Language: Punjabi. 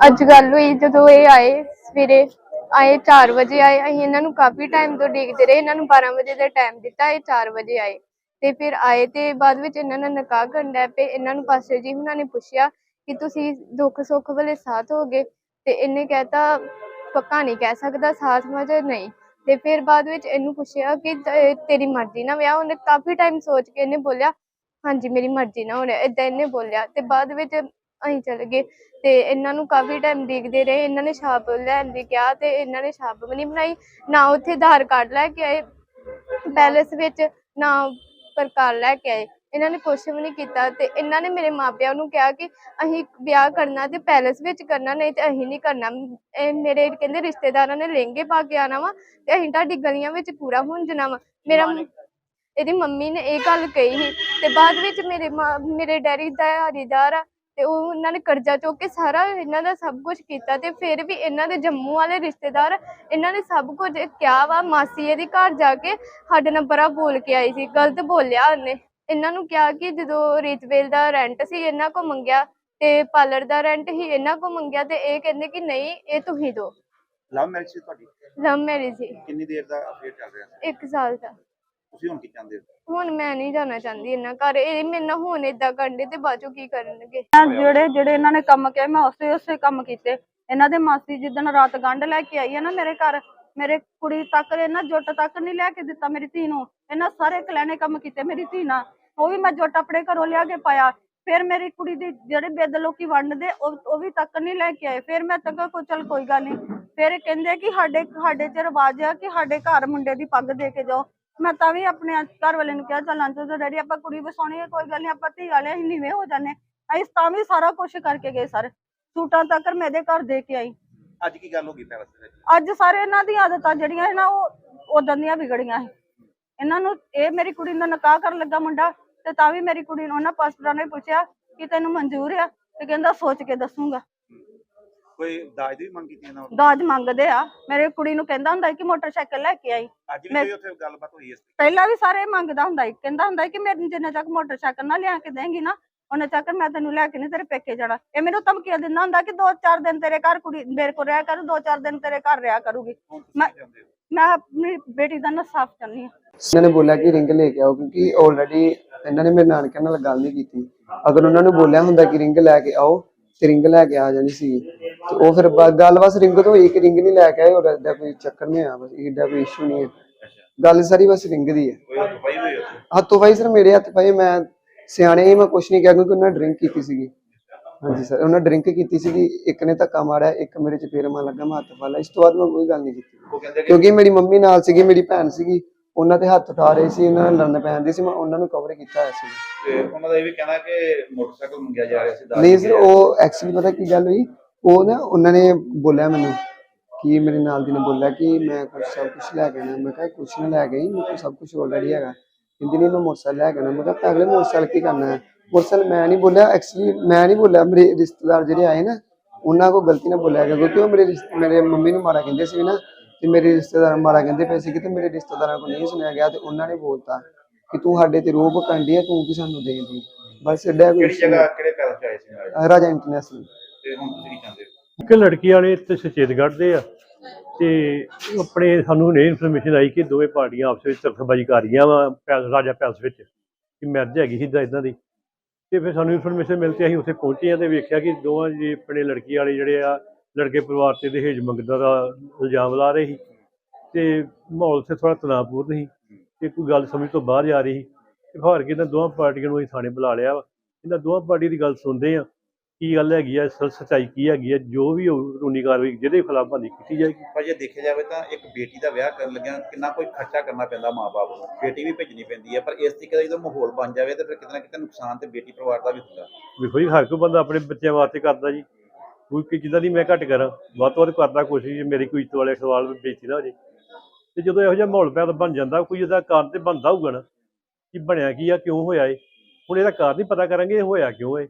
ਅੱਜ ਗੱਲ ਹੋਈ ਜਦੋਂ ਇਹ ਆਏ ਸਵੇਰੇ, ਆਏ 4 ਵਜੇ ਆਏ, ਅਸੀਂ ਇਹਨਾਂ ਨੂੰ ਕਾਫੀ ਟਾਈਮ ਤੋਂ ਉਡੀਕਦੇ ਰਹੇ, ਇਹਨਾਂ ਨੂੰ 12 ਵਜੇ ਦਾ ਟਾਈਮ ਦਿੱਤਾ, ਇਹ 4 ਵਜੇ ਆਏ। ਤੇ ਫਿਰ ਆਏ ਤੇ ਬਾਅਦ ਵਿੱਚ ਇਹਨਾਂ ਨੇ ਨਿਕਾਹ ਕਰਨ ਡੈ ਪਏ, ਇਹਨਾਂ ਨੂੰ ਪਾਸਟਰ ਜੀ ਹੁਣਾਂ ਨੇ ਪੁੱਛਿਆ ਕਿ ਤੁਸੀਂ ਦੁੱਖ ਸੁੱਖ ਵੇਲੇ ਸਾਥ ਹੋਗੇ? ਤੇ ਇਹਨੇ ਕਹਿਤਾ, ਪੱਕਾ ਨਹੀਂ ਕਹਿ ਸਕਦਾ, ਸਾਥ ਮਜੇ ਨਹੀਂ। ਤੇ ਫਿਰ ਬਾਅਦ ਵਿੱਚ ਇਹਨੂੰ ਪੁੱਛਿਆ ਕਿ ਤੇਰੀ ਮਰਜ਼ੀ ਨਾਲ ਵਿਆਹ ਉਹਨੇ ਕਾਫੀ ਟਾਈਮ ਸੋਚ ਕੇ ਇਹਨੇ ਬੋਲਿਆ, ਹਾਂਜੀ, ਮੇਰੀ ਮਰਜ਼ੀ ਨਾਲ ਰਿਹਾ ਏਦਾਂ ਇਹਨੇ ਬੋਲਿਆ। ਤੇ ਬਾਅਦ ਵਿੱਚ ਅਸੀਂ ਚਲੇ ਗਏ ਤੇ ਇਹਨਾਂ ਨੂੰ ਕਾਫੀ ਟਾਈਮ ਦੇਖਦੇ ਰਹੇ ਇਹਨਾਂ ਨੇ ਛਾਪ ਲੈਣ ਦੀ ਕਿਹਾ ਤੇ ਇਹਨਾਂ ਨੇ ਛਾਪ ਵੀ ਨਹੀਂ ਬਣਾਈ ਨਾ ਉੱਥੇ ਆਧਾਰ ਕਾਰਡ ਲੈ ਕੇ ਆਏ ਪੈਲੇਸ ਵਿੱਚ ਨਾ ਪ੍ਰਕਾਰ ਲੈ ਕੇ ਆਏ ਇਹਨਾਂ ਨੇ ਕੁਛ ਵੀ ਨਹੀਂ ਕੀਤਾ ਤੇ ਇਹਨਾਂ ਨੇ ਮੇਰੇ ਮਾਪਿਆਂ ਨੂੰ ਕਿਹਾ ਕਿ ਅਸੀਂ ਵਿਆਹ ਕਰਨਾ ਤੇ ਪੈਲੇਸ ਵਿੱਚ ਕਰਨਾ ਨਹੀਂ ਤੇ ਅਸੀਂ ਨਹੀਂ ਕਰਨਾ ਮੇਰੇ ਕਹਿੰਦੇ ਰਿਸ਼ਤੇਦਾਰਾਂ ਨੇ ਲਹਿੰਗੇ ਪਾ ਕੇ ਆਣਾ ਵਾ ਤੇ ਅਸੀਂ ਤੁਹਾਡੀ ਗਲੀਆਂ ਵਿੱਚ ਪੂਰਾ ਹੁੰਜਣਾ ਵਾ। ਮੇਰਾ ਇਹਦੀ ਮੰਮੀ ਨੇ ਇਹ ਗੱਲ ਕਹੀ ਸੀ ਤੇ ਬਾਅਦ ਵਿੱਚ ਮੇਰੇ ਮਾਂ ਮੇਰੇ ਡੈਡੀ ਦਾ ਹਰੀਦਾਰ ਆ ਤੇ ਉਹ ਉਹਨਾਂ ਨੇ ਕਰਜ਼ਾ ਚੁੱਕ ਕੇ ਸਾਰਾ ਇਹਨਾਂ ਦਾ ਸਭ ਕੁਝ ਕੀਤਾ ਤੇ ਫਿਰ ਵੀ ਇਹਨਾਂ ਦੇ ਜੰਮੂ ਵਾਲੇ ਰਿਸ਼ਤੇਦਾਰ ਇਹਨਾਂ ਨੇ ਸਭ ਕੁਝ ਕਿਹਾ ਵਾ ਮਾਸੀ ਇਹਦੀ ਘਰ ਜਾ ਕੇ ਸਾਡੇ ਨਾਲ ਬੜਾ ਬੋਲ ਕੇ ਆਈ ਸੀ ਗਲਤ ਬੋਲਿਆ ਉਹਨੇ। ਇਹਨਾਂ ਨੂੰ ਕਿਹਾ ਕਿ ਜਦੋਂ ਰੀਤਵੇਲ ਦਾ ਰੈਂਟ ਸੀ ਇਹਨਾਂ ਕੋ ਮੰਗਿਆ ਤੇ ਪਾਰਲਰ ਦਾ ਰੈਂਟ ਹੀ ਇਹਨਾਂ ਕੋ ਮੰਗਿਆ ਤੇ ਇਹ ਕਹਿੰਦੇ ਕਿ ਨਹੀਂ ਇਹ ਤੁਸੀਂ ਦਿਓ। ਲਵ ਮੈਰਿਜ ਸੀ ਤੁਹਾਡੀ? ਲਵ ਮੈਰਿਜ ਸੀ। ਕਿੰਨੀ ਦੇਰ ਦਾ ਅਫੇਅਰ ਚੱਲ ਰਿਹਾ? ਸੀ ਇੱਕ ਸਾਲ ਦਾ। ਤੁਸੀਂ ਹੁਣ ਕੀ ਚਾਹੁੰਦੇ ਹੋ? ਹੁਣ ਮੈਂ ਨਹੀਂ ਜਾਣਾ ਚਾਹੁੰਦੀ ਇਹਨਾਂ ਘਰ। ਇਹ ਮੇਰੇ ਨਾਲ ਹੁਣ ਏਦਾਂ ਕਰਦੇ ਤੇ ਬਾਅਦ ਚੋਂ ਕੀ ਕਰਨਗੇ? ਜਿਹੜੇ ਜਿਹੜੇ ਇਹਨਾਂ ਨੇ ਕੰਮ ਕਹੇ ਮੈਂ ਉਸੇ ਉਸੇ ਕੰਮ ਕੀਤੇ। ਇਹਨਾਂ ਦੇ ਮਾਸੀ ਜਿੱਦਣ ਰਾਤ ਗੰਢ ਲੈ ਕੇ ਆਈ ਹੈ ਨਾ ਮੇਰੇ ਘਰ ਮੇਰੇ ਕੁੜੀ ਤੱਕ ਇਹਨਾਂ ਜੁੱਟ ਤੱਕ ਨਹੀਂ ਲੈ ਕੇ ਦਿੱਤਾ ਮੇਰੀ ਧੀ ਨੂੰ। ਇਹਨਾਂ ਸਾਰੇ ਕਲਿਆਣੇ ਕੰਮ ਕੀਤੇ ਮੇਰੀ ਧੀ ਨਾਲ। ਉਹ ਵੀ ਮੈਂ ਜੁੱਟ ਆਪਣੇ ਘਰੋਂ ਲਿਆ ਕੇ ਪਾਇਆ। ਫਿਰ ਮੇਰੀ ਕੁੜੀ ਦੀ ਜਿਹੜੇ ਬਿੱਦ ਲੋਕੀ ਵੰਡਦੇ ਉਹ ਉਹ ਵੀ ਤੱਕ ਨਹੀਂ ਲੈ ਕੇ ਆਏ। ਫਿਰ ਮੈਂ ਤੱਕ ਕੋ ਚਲ ਕੋਈ ਗੱਲ ਨਹੀਂ। ਫਿਰ ਇਹ ਕਹਿੰਦੇ ਕਿ ਸਾਡੇ ਸਾਡੇ ਚ ਰਿਵਾਜ ਆ ਕਿ ਸਾਡੇ ਘਰ ਮੁੰਡੇ ਦੀ ਪੱਗ ਦੇ ਕੇ ਜਾਓ। ਮੈਂ ਤਾਂ ਵੀ ਆਪਣੇ ਘਰ ਵਾਲੇ ਨੂੰ ਕਿਹਾ ਚੱਲ ਅੰਤ ਡੈਡੀ ਆਪਾਂ ਕੁੜੀ ਵਸਾਉਣੀ ਹੈ ਕੋਈ ਗੱਲ ਨਹੀਂ ਆਪਾਂ ਧੀ ਵਾਲੇ ਅਸੀਂ ਨੀਵੇਂ ਹੋ ਜਾਂਦੇ ਅਸੀਂ ਤਾਂ ਵੀ ਸਾਰਾ ਕੁਝ ਕਰਕੇ ਗਏ ਸਰ। ਸੂਟਾਂ ਤੱਕ ਮੈਂ ਇਹਦੇ ਘਰ ਦੇ ਕੇ ਆਈ। ਅੱਜ ਕੀ ਗੱਲ ਹੋ ਗਈ ਪੈਲਸ ਦੇ ਵਿੱਚ ਅੱਜ ਸਾਰੇ ਇਹਨਾਂ ਦੀਆਂ ਆਦਤਾਂ ਜਿਹੜੀਆਂ ਹੈ ਨਾ ਉਹ ਉਦੋਂ ਦੀਆਂ ਵਿਗੜੀਆਂ ਹੈ ਇਹਨਾਂ ਨੂੰ ਇਹ ਮੇਰੀ ਕੁੜੀ ਦਾ ਨਿਕਾਹ ਕਰਨ ਲੱਗਾ ਮੁੰਡਾ ਤੇ ਤਾਂ ਵੀ ਮੇਰੀ ਕੁੜੀ ਨੂੰ ਉਹਨਾਂ ਪਾਸਟਰਾਂ ਨੇ ਪੁੱਛਿਆ ਕਿ ਤੈਨੂੰ ਮਨਜ਼ੂਰ ਆ ਤੇ ਕਹਿੰਦਾ ਸੋਚ ਕੇ ਦੱਸੂਗਾ। ਕੋਈ ਦਾਜ ਦੀ ਵੀ ਮੰਗ ਕੀਤੀ ਇਹਨਾਂ ਵੱਲੋਂ? ਦਾਜ ਮੰਗਦੇ ਆ। ਮੇਰੇ ਕੁੜੀ ਨੂੰ ਕਹਿੰਦਾ ਹੁੰਦਾ ਸੀ ਕਿ ਮੋਟਰਸਾਈਕਲ ਲੈ ਕੇ ਆਈ। ਅੱਜ ਵੀ ਮੈਂ- ਕੋਈ ਉੱਥੇ ਗੱਲਬਾਤ ਹੋਈ ਇਸ ਪਹਿਲਾਂ ਵੀ ਸਾਰੇ ਮੰਗਦਾ ਹੁੰਦਾ ਸੀ। ਕਹਿੰਦਾ ਹੁੰਦਾ ਸੀ ਕਿ ਮੇਰੇ ਜਿੰਨੇ ਤੱਕ ਮੋਟਰਸਾਈਕਲ ਨਾ ਲਿਆ ਕੇ ਦੇਂਗੀ ਨਾ ਉਹਨੇ ਤੱਕ ਮੈਂ ਤੈਨੂੰ ਲੈ ਕੇ ਨਹੀਂ ਤੇਰੇ ਪੇਕੇ ਜਾਣਾ। ਇਹ ਮੈਨੂੰ ਧਮਕੀਆਂ ਦਿੰਦਾ ਹੁੰਦਾ ਕਿ ਦੋ ਚਾਰ ਦਿਨ ਤੇਰੇ ਘਰ ਕੁੜੀ ਮੇਰੇ ਕੋਲ ਰਿਹਾ ਕਰੂ ਦੋ ਚਾਰ ਦਿਨ ਤੇਰੇ ਘਰ ਰਿਹਾ ਕਰੂਗੀ। ਹੁਣ ਤੁਸੀਂ ਮੈਂ ਹੋ? ਆਪਣੀ ਬੇਟੀ ਦਾ ਇਨਸਾਫ ਚਾਹੁੰਦੀ ਹਾਂ। ਇਹਨਾਂ ਨੇ ਬੋਲਿਆ ਕਿ ਰਿੰਗ ਲੈ ਕੇ ਆਓ ਕਿਉਂਕਿ ਆਲਰੇਡੀ ਇਹਨਾਂ ਨੇ ਮੇਰੇ ਨਾਨਕਿਆਂ ਨਾਲ ਗੱਲ ਨਹੀਂ ਕੀਤੀ। ਅਗਰ ਉਹਨਾਂ ਨੂੰ ਬੋਲਿਆ ਹੁੰਦਾ ਕਿ ਰਿੰਗ ਲੈ ਕੇ ਆਓ ਤੇ ਰਿੰਗ ਲੈ ਕੇ ਆ ਜਾਣੀ ਸੀ। ਤੇ ਉਹ ਫਿਰ ਗੱਲ ਬਸ ਰਿੰਗ ਤੋਂ ਹੋਈ ਕਿ ਰਿੰਗ ਨਹੀਂ ਲੈ ਕੇ ਆਏ ਹੋਰ ਏਦਾਂ ਕੋਈ ਚੱਕਰ ਨਹੀਂ ਆ ਬਸ ਏਡਾ ਕੋਈ ਇਸ਼ੂ ਨਹੀਂ ਹੈ। ਗੱਲ ਸਾਰੀ ਬਸ ਰਿੰਗ ਦੀ ਹੈ। ਕੋਈ ਹੱਥ ਪਾਈ ਹੋਈ ਉੱਥੇ? ਹੱਥੋਂ ਭਾਈ ਸਰ ਮੇਰੇ ਹੱਥ ਭਾਈ ਮੈਂ ਸਿਆਣੇ ਹੀ ਮੈਂ ਕੁਛ ਨਹੀਂ ਕਿਹਾ ਕਿਉਂਕਿ ਉਹਨਾਂ ਡਰਿੰਕ ਕੀਤੀ ਸੀਗੀ। ਹਾਂਜੀ ਸਰ ਉਹਨਾਂ ਡਰਿੰਕ ਕੀਤੀ ਸੀਗੀ ਇੱਕ ਨੇ ਧੱਕਾ ਮਾਰਿਆ ਇੱਕ ਮੇਰੇ ਚ ਫੇਰ ਮਾ ਲੱਗਾ ਮੈਂ ਹੱਥ ਇਸ ਤੋਂ ਬਾਅਦ ਮੈਂ ਕੋਈ ਗੱਲ ਨਹੀਂ ਕੀਤੀ। ਉਹ ਕਹਿੰਦੇ ਕਿ ਕਿਉਂਕਿ ਮੇਰੀ ਮੰਮੀ ਨਾਲ ਸੀਗੀ ਮੇਰੀ ਭੈਣ ਸੀਗੀ ਉਹਨਾਂ ਤੇ ਹੱਥ ਉਠਾ ਰਹੇ ਸੀ ਉਹਨਾਂ ਨਾਲ ਲੜਨ ਪੈਂਦੀ ਸੀ ਮੈਂ ਉਹਨਾਂ ਨੂੰ ਕਵਰ ਕੀਤਾ ਹੋਇਆ ਸੀ ਤੇ ਉਹਨਾਂ ਦਾ ਇਹ ਵੀ ਕਹਿਣਾ ਕਿ ਮੋਟਰਸਾਈਕਲ ਮੰਗਿਆ ਜਾ ਰਿਹਾ ਸੀ ਦਾਜ ਨਹੀਂ ਸਰ ਉਹ ਐਕਚੁਅਲੀ ਪਤਾ ਕੀ ਗੱਲ ਹੋਈ? ਉਹ ਨਾ ਉਹਨਾਂ ਨੇ ਬੋਲਿਆ ਮੈਨੂੰ ਕਿ ਮੇਰੇ ਨਾਲ ਦੀ ਨੇ ਬੋਲਿਆ ਕਿ ਮੈਂ ਕੁਛ ਸਭ ਕੁਝ ਲੈ ਕੇ ਆਣਾ ਮੈਂ ਕਿਹਾ ਕੁਛ ਨਹੀਂ ਲੈ ਗਈ ਮੇਰੇ ਕੋਲ ਸਭ ਕੁਝ ਆਲਰੇਡੀ ਹੈਗਾ। ਕਹਿੰਦੀ ਨਹੀਂ ਮੈਂ ਮੋਟਰਸਾਈਕਲ ਲੈ ਕੇ ਆਣਾ ਮੈਂ ਕਿਹਾ ਅਗਲੇ ਮੋਟਰਸਾਈਕਲ ਕੀ ਕਰਨਾ ਹੈ? ਮੋਟਰਸਾਈਕਲ ਮੈਂ ਨਹੀਂ ਬੋਲਿਆ ਐਕਚੁਅਲੀ ਮੈਂ ਨਹੀਂ ਬੋਲਿਆ ਮੇਰੇ ਰਿਸ਼ਤੇਦਾਰ ਜਿਹੜੇ ਆਏ ਨਾ ਉਹਨਾਂ ਕੋ ਗਲਤੀ ਨਾਲ ਬੋਲਿਆ ਗਿਆ। ਕਿਉਂਕਿ ਉਹ ਮੇਰੇ ਰਿਸ਼ਤੇ ਮੇਰੇ ਮੰਮੀ ਨੂੰ ਮਾੜਾ ਕਹਿੰਦੇ ਸੀ ਨਾ ਤੇ ਮੇਰੇ ਰਿਸ਼ਤੇਦਾਰ ਮਾੜਾ ਕਹਿੰਦੇ ਪਏ ਸੀ ਕਿ ਤੇ ਮੇਰੇ ਰਿਸ਼ਤੇਦਾਰਾਂ ਕੋਲ ਨਹੀਂ ਸੁਣਿਆ ਗਿਆ ਤੇ ਉਹਨਾਂ ਨੇ ਬੋਲਤਾ ਕਿ ਤੂੰ ਸਾਡੇ ਤੇ ਰੋਬ ਕੰਡੀ ਹੈ ਤੂੰ ਕੀ ਸਾਨੂੰ ਦੇ ਦੀ ਬਸ ਐਡਾ ਕੋਈ ਜਗ੍ਹਾ ਕਿਹੜੇ ਪੈਲਸ ਚ ਆਏ ਸੀ। ਰਾਜਾ ਇੰਟਰਨੈਸ਼ਨਲ ਤੇ ਹੁਣ ਤੁਸੀਂ ਕੀ ਚਾਹੁੰਦੇ ਹੋ? ਇੱਕ ਲੜਕੀ ਵਾਲੇ ਇੱਥੇ ਸੁਚੇਤਗੜ੍ਹ ਦੇ ਆ ਤੇ ਆਪਣੇ ਸਾਨੂੰ ਨੇ ਇਨਫੋਰਮੇਸ਼ਨ ਆਈ ਕਿ ਦੋਵੇਂ ਪਾਰਟੀਆਂ ਆਪਸ ਵਿੱਚ ਤਰਫਬਾਜ਼ੀ ਕਰ ਰਹੀਆਂ ਵਾ ਪੈਲ, ਰਾਜਾ ਪੈਲਸ ਵਿੱਚ, ਕਿ ਮੈਰਿਜ ਹੈਗੀ ਸੀ ਇਦਾਂ ਇਦਾਂ ਦੀ। ਤੇ ਫਿਰ ਸਾਨੂੰ ਇਨਫੋਰਮੇਸ਼ਨ ਮਿਲ ਕੇ ਅਸੀਂ ਉੱਥੇ ਪਹੁੰਚੇ ਆ ਤੇ ਵੇਖਿਆ ਕਿ ਦੋਵਾਂ ਜੀ ਆਪਣੇ ਲੜਕੀ ਵਾਲੇ ਜਿਹੜੇ ਆ, ਲੜਕੇ ਪਰਿਵਾਰ ਤੇ ਦਹੇਜ ਮੰਗਦਾ ਦਾ ਇਲਜ਼ਾਮ ਲਾ ਰਹੇ ਸੀ ਤੇ ਮਾਹੌਲ ਤੇ ਥੋੜਾ ਤਣਾਅਪੂਰਨ ਸੀ ਤੇ ਕੋਈ ਗੱਲ ਸਮਝ ਤੋਂ ਬਾਹਰ ਜਾ ਰਹੀ ਸੀ। ਤੇ ਹਾਰ ਕੇ ਇਹਨਾਂ ਦੋਵਾਂ ਪਾਰਟੀਆਂ ਨੂੰ ਅਸੀਂ ਥਾਣੇ ਬੁਲਾ ਲਿਆ ਵਾ। ਇਹਨਾਂ ਦੋਵਾਂ ਪਾਰਟੀ ਦੀ ਗੱਲ ਸੁਣਦੇ ਆ ਕੀ ਗੱਲ ਹੈਗੀ ਆ ਸ- ਸੱਚਾਈ ਕੀ ਹੈਗੀ ਆ ਜੋ ਵੀ ਹੋਊ ਕਾਨੂੰਨੀ ਕਾਰਵਾਈ ਜਿਹਦੇ ਖਿਲਾਫ ਬੰਦੀ ਕੀਤੀ ਜਾਏਗੀ। ਪਰ ਜੇ ਦੇਖਿਆ ਜਾਵੇ ਤਾਂ ਇੱਕ ਬੇਟੀ ਦਾ ਵਿਆਹ ਕਰਨ ਲੱਗਿਆ ਕਿੰਨਾ ਕੋਈ ਖਰਚਾ ਕਰਨਾ ਪੈਂਦਾ ਮਾਪੇ ਨੂੰ। ਬੇਟੀ ਵੀ ਭੇਜਣੀ ਪੈਂਦੀ ਹੈ ਪਰ ਇਸ ਤਰੀਕੇ ਦਾ ਜਦੋਂ ਮਾਹੌਲ ਬਣ ਜਾਵੇ ਤਾਂ ਫਿਰ ਕਿਤੇ ਨਾ ਕਿਤੇ ਨੁਕਸਾਨ ਤੇ ਬੇਟੀ ਪਰਿਵਾਰ ਦਾ ਵੀ ਹੁੰਦਾ। ਵੇਖੋ ਜੀ ਹਰ ਕੋਈ ਬੰਦਾ ਆਪਣੇ ਬੱਚਿਆਂ ਵਾਸਤੇ ਕਰਦਾ ਜੀ। ਕੋਈ ਕਿ ਜਿੱਦਾਂ ਦੀ ਮੈਂ ਘੱਟ ਕਰਾਂ। ਵੱਧ ਤੋਂ ਵੱਧ ਕਰਦਾ ਕੋਸ਼ਿਸ਼ ਜੇ ਮੇਰੀ ਕੋਈ ਇੱਜ਼ਤ ਵਾਲੇ ਸਵਾਲ ਵੀ ਬੇਇੱਜ਼ਤੀ ਨਾ ਹੋ ਜੇ। ਤੇ ਜਦੋਂ ਇਹੋ ਜਿਹਾ ਮਾਹੌਲ ਤਾਂ ਬਣ ਜਾਂਦਾ ਕੋਈ ਇਹਦਾ ਕਾਰਨ ਤੇ ਬਣਦਾ ਹੋਊਗਾ ਨਾ ਕਿ ਬਣਿਆ ਕੀ ਆ ਕਿਉਂ ਹੋਇਆ ਏ ਹੁਣ ਇਹਦਾ ਕਾਰਨ ਹੀ ਪਤਾ ਕਰਾਂਗੇ ਇਹ ਹੋਇਆ ਕਿਉਂ ਏ